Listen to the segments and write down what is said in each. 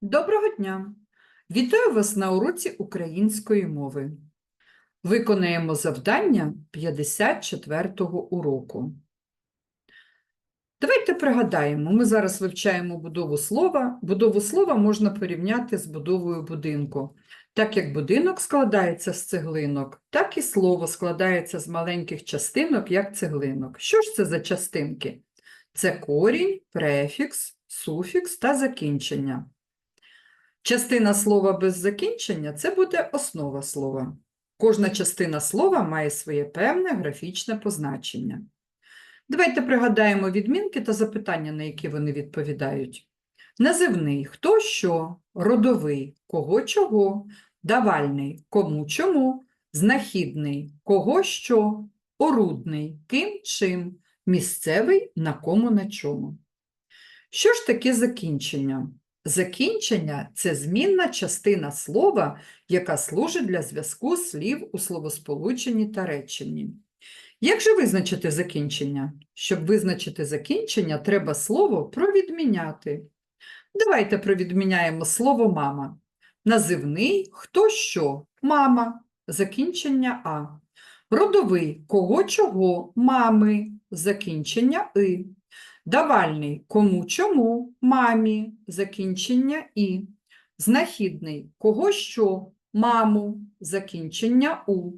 Доброго дня! Вітаю вас на уроці української мови. Виконаємо завдання 54-го уроку. Давайте пригадаємо, ми зараз вивчаємо будову слова. Будову слова можна порівняти з будовою будинку. Так як будинок складається з цеглинок, так і слово складається з маленьких частинок, як цеглинок. Що ж це за частинки? Це корінь, префікс, суфікс та закінчення. Частина слова без закінчення це буде основа слова. Кожна частина слова має своє певне графічне позначення. Давайте пригадаємо відмінки та запитання, на які вони відповідають. Називний хто що, родовий кого чого, давальний кому чому, знахідний кого що, орудний ким чим, місцевий на кому на чому. Що ж таке закінчення? Закінчення це змінна частина слова, яка служить для зв'язку слів у словосполученні та реченні. Як же визначити закінчення? Щоб визначити закінчення, треба слово провідміняти. Давайте провідміняємо слово мама. Називний хто що? Мама. Закінчення А. Родовий кого чого? Мами. Закінчення И. Давальний. Кому чому? Мамі. Закінчення і. Знахідний. Кого що? Маму. Закінчення у.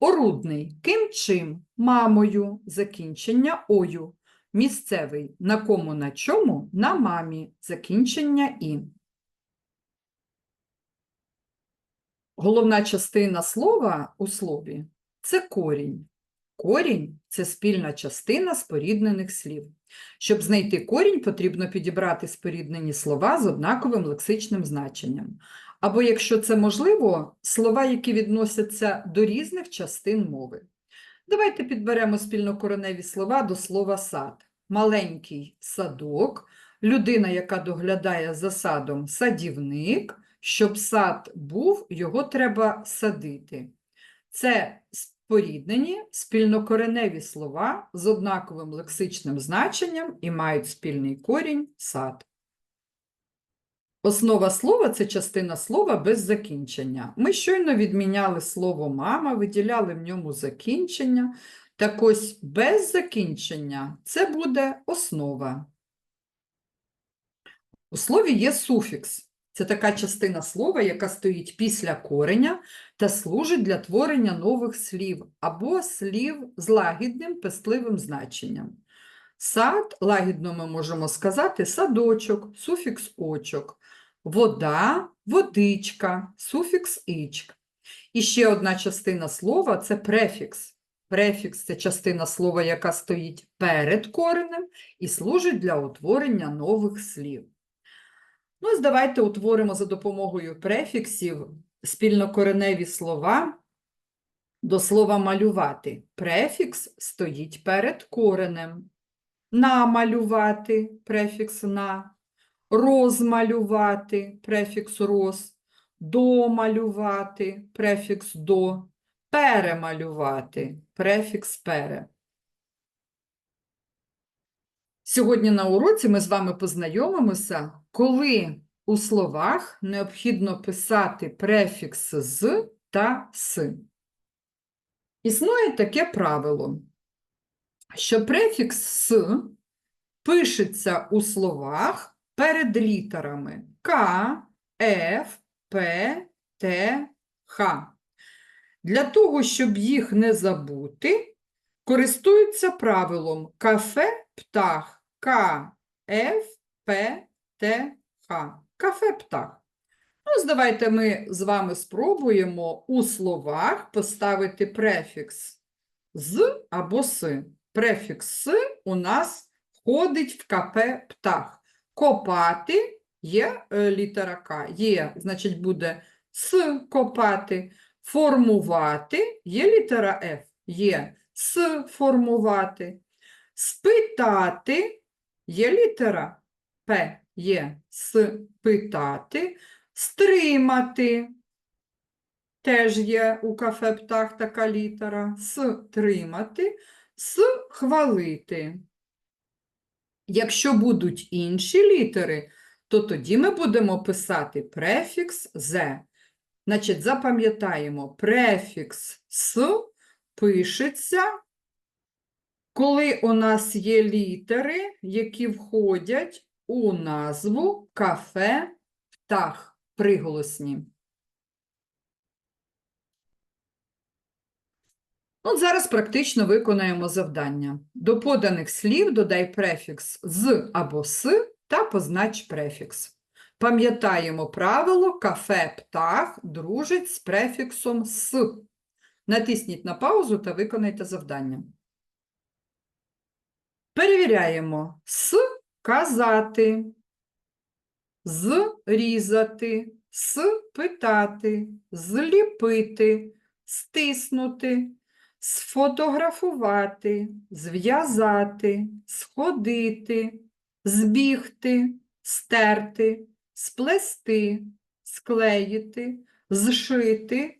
Орудний. Ким чим? Мамою. Закінчення ою. Місцевий. На кому на чому? На мамі. Закінчення і. Головна частина слова у слові це корінь. Корінь це спільна частина споріднених слів. Щоб знайти корінь, потрібно підібрати споріднені слова з однаковим лексичним значенням. Або, якщо це можливо, слова, які відносяться до різних частин мови. Давайте підберемо спільнокореневі слова до слова сад. Маленький садок, людина, яка доглядає за садом, садівник. Щоб сад був, його треба садити. Це споріднені спільнокореневі слова з однаковим лексичним значенням і мають спільний корінь сад. Основа слова це частина слова без закінчення. Ми щойно відміняли слово мама, виділяли в ньому закінчення. Так ось без закінчення це буде основа. У слові є суфікс. Це така частина слова, яка стоїть після кореня та служить для творення нових слів або слів з лагідним пестливим значенням. Сад, лагідно ми можемо сказати, садочок, суфікс очок, вода, водичка, суфікс ічк. І ще одна частина слова це префікс. Префікс це частина слова, яка стоїть перед коренем і служить для утворення нових слів. Ну, ось давайте утворимо за допомогою префіксів спільнокореневі слова до слова малювати. Префікс стоїть перед коренем. Намалювати префікс на, розмалювати префікс роз, домалювати префікс до, перемалювати префікс пере. Сьогодні на уроці ми з вами познайомимося, коли у словах необхідно писати префікс з та с. Існує таке правило, що префікс с пишеться у словах перед літерами К, Ф, П, Т, Х. Для того, щоб їх не забути, користуються правилом кафе птах К, Ф, П, Т, Х. Кафе птах. Ну, давайте ми з вами спробуємо у словах поставити префікс з або с. Префікс с у нас входить в КП птах. Копати є е, літера К, є, значить, буде с копати. Формувати є літера Ф, є с формувати. Спитати є літера П, є спитати. Стримати. Теж є у кафе птах така літера. Стримати, схвалити. Якщо будуть інші літери, то тоді ми будемо писати префікс «з». Значить, запам'ятаємо, префікс «с» пишеться, коли у нас є літери, які входять у назву кафе птах приголосні. От зараз практично виконаємо завдання. До поданих слів додай префікс з або с та познач префікс. Пам'ятаємо правило кафе птах дружить з префіксом с. Натисніть на паузу та виконайте завдання. Перевіряємо. С казати, з різати, с питати, зліпити, стиснути, сфотографувати, зв'язати, сходити, збігти, стерти, сплести, склеїти, зшити,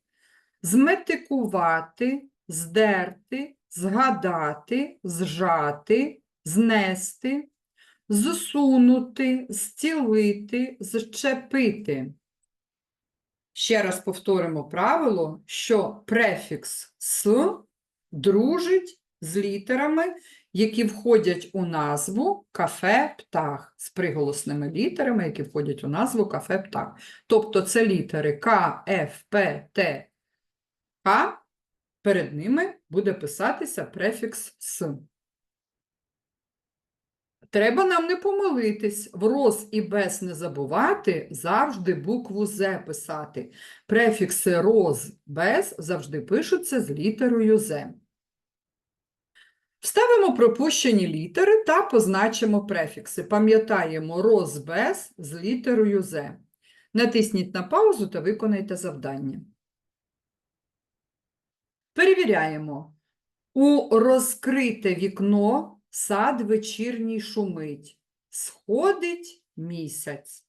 зметикувати, здерти, згадати, зжати, знести, зсунути, зцілити, зчепити. Ще раз повторимо правило, що префікс «с» дружить з літерами, які входять у назву кафе птах, з приголосними літерами, які входять у назву кафе птах. Тобто це літери К, Ф, П, Т, К, перед ними буде писатися префікс «с». Треба нам не помилитись, в роз і без не забувати, завжди букву «з» писати. Префікси роз, без завжди пишуться з літерою «з». Вставимо пропущені літери та позначимо префікси. Пам'ятаємо роз без з літерою «з». Натисніть на паузу та виконайте завдання. Перевіряємо. У розкрите вікно сад вечірній шумить, сходить місяць.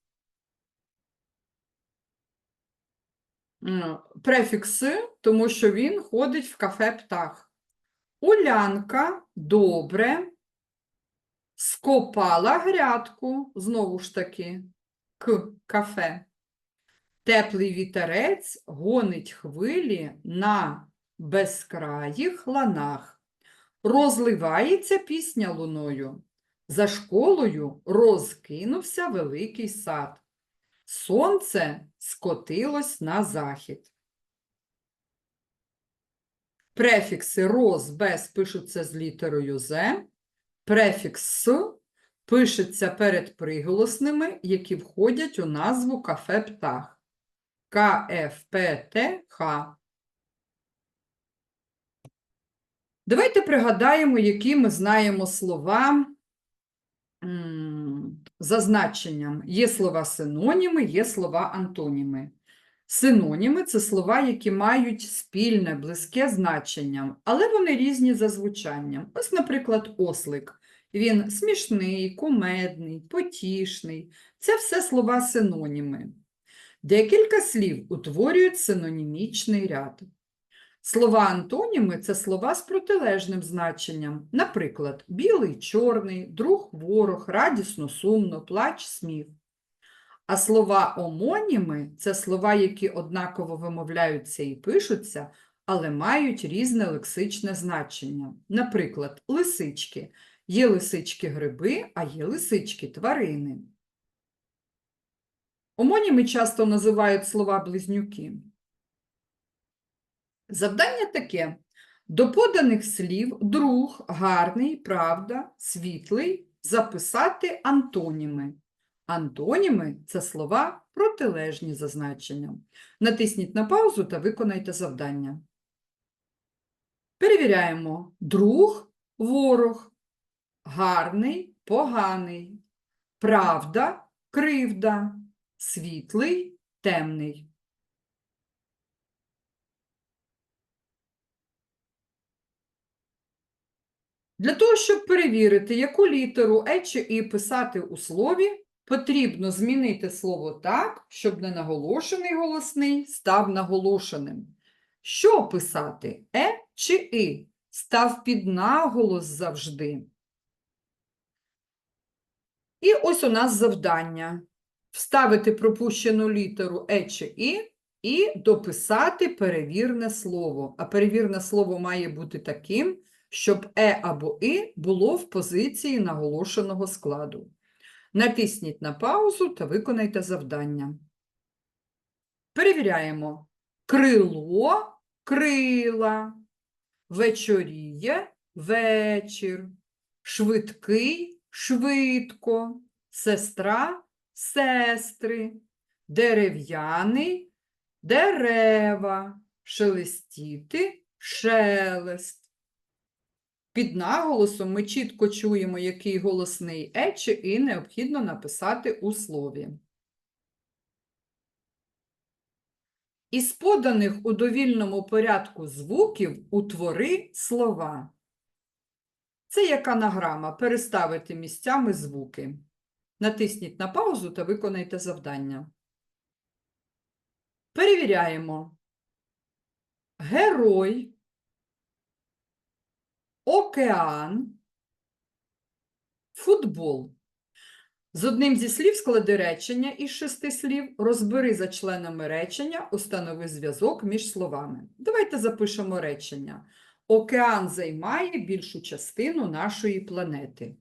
Префікси, тому що він ходить в кафе птах. Улянка добре скопала грядку, знову ж таки, к кафе. Теплий вітерець гонить хвилі на безкраїх ланах. Розливається пісня луною. За школою розкинувся великий сад. Сонце скотилось на захід. Префікси роз, без пишуться з літерою «з», префікс «с» пишеться перед приголосними, які входять у назву кафе птах. К, Ф, П, Т, Х. Давайте пригадаємо, які ми знаємо слова за значенням. Є слова синоніми, є слова антоніми. Синоніми – це слова, які мають спільне, близьке значення, але вони різні за звучанням. Ось, наприклад, ослик. Він смішний, кумедний, потішний. Це все слова синоніми. Декілька слів утворюють синонімічний ряд. Слова антоніми – це слова з протилежним значенням. Наприклад, білий, чорний, друг, ворог, радісно, сумно, плач, сміх. А слова омоніми – це слова, які однаково вимовляються і пишуться, але мають різне лексичне значення. Наприклад, лисички. Є лисички-гриби, а є лисички-тварини. Омоніми часто називають слова-близнюки. Завдання таке. До поданих слів друг, гарний, правда, світлий записати антоніми. Антоніми – це слова протилежні за значенням. Натисніть на паузу та виконайте завдання. Перевіряємо. Друг – ворог, гарний – поганий, правда – кривда, світлий – темний. Для того, щоб перевірити, яку літеру Е чи І писати у слові, потрібно змінити слово так, щоб ненаголошений голосний став наголошеним. Що писати? Е чи І? Став під наголос завжди. І ось у нас завдання. вставити пропущену літеру е чи і і дописати перевірне слово. А перевірне слово має бути таким, щоб е або і було в позиції наголошеного складу. Натисніть на паузу та виконайте завдання. Перевіряємо. Крило, крила, вечоріє, вечір, швидкий, швидко, сестра, сестри, дерев'яний, дерева, шелестіти, шелест. Під наголосом ми чітко чуємо, який голосний е чи і необхідно написати у слові. Із поданих у довільному порядку звуків утвори слова. Це як анаграма переставити місцями звуки. Натисніть на паузу та виконайте завдання. Перевіряємо. Герой, океан, футбол. З одним зі слів склади речення із шести слів, розбери за членами речення, установи зв'язок між словами. Давайте запишемо речення. Океан займає більшу частину нашої планети.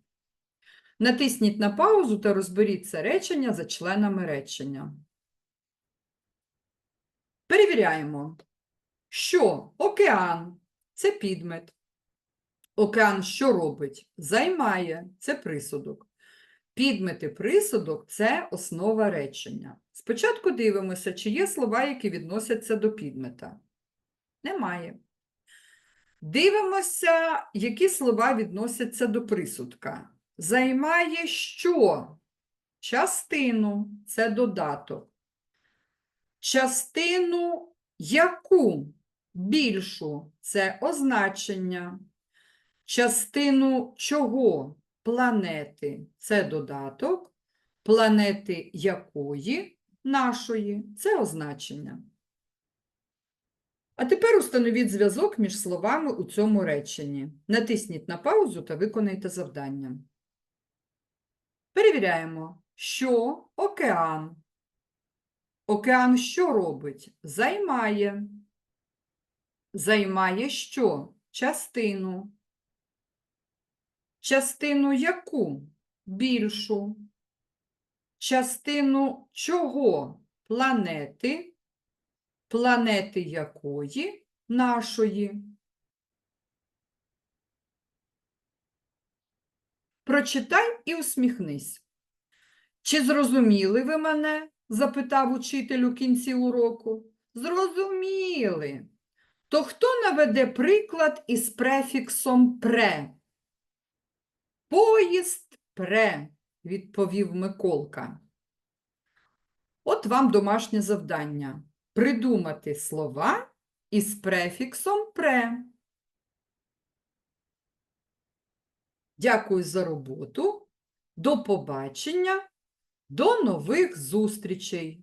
Натисніть на паузу та розберіть це речення за членами речення. Перевіряємо, що океан це підмет. Океан що робить? Займає це присудок. Підмет і присудок це основа речення. Спочатку дивимося, чи є слова, які відносяться до підмета. Немає. Дивимося, які слова відносяться до присудка. Займає що? Частину це додаток. Частину яку? Більшу це означення. Частину чого? Планети це додаток. Планети якої? Нашої це означення. А тепер установіть зв'язок між словами у цьому реченні. Натисніть на паузу та виконайте завдання. Перевіряємо, що океан. Океан що робить? Займає. Займає що? Частину. Частину яку? Більшу. Частину чого? Планети. Планети якої? Нашої. Прочитай і усміхнись. Чи зрозуміли ви мене? запитав учитель у кінці уроку. Зрозуміли. То хто наведе приклад із префіксом пре? Поїзд пре, відповів Миколка. От вам домашнє завдання. Придумати слова із префіксом пре. Дякую за роботу. До побачення. До нових зустрічей!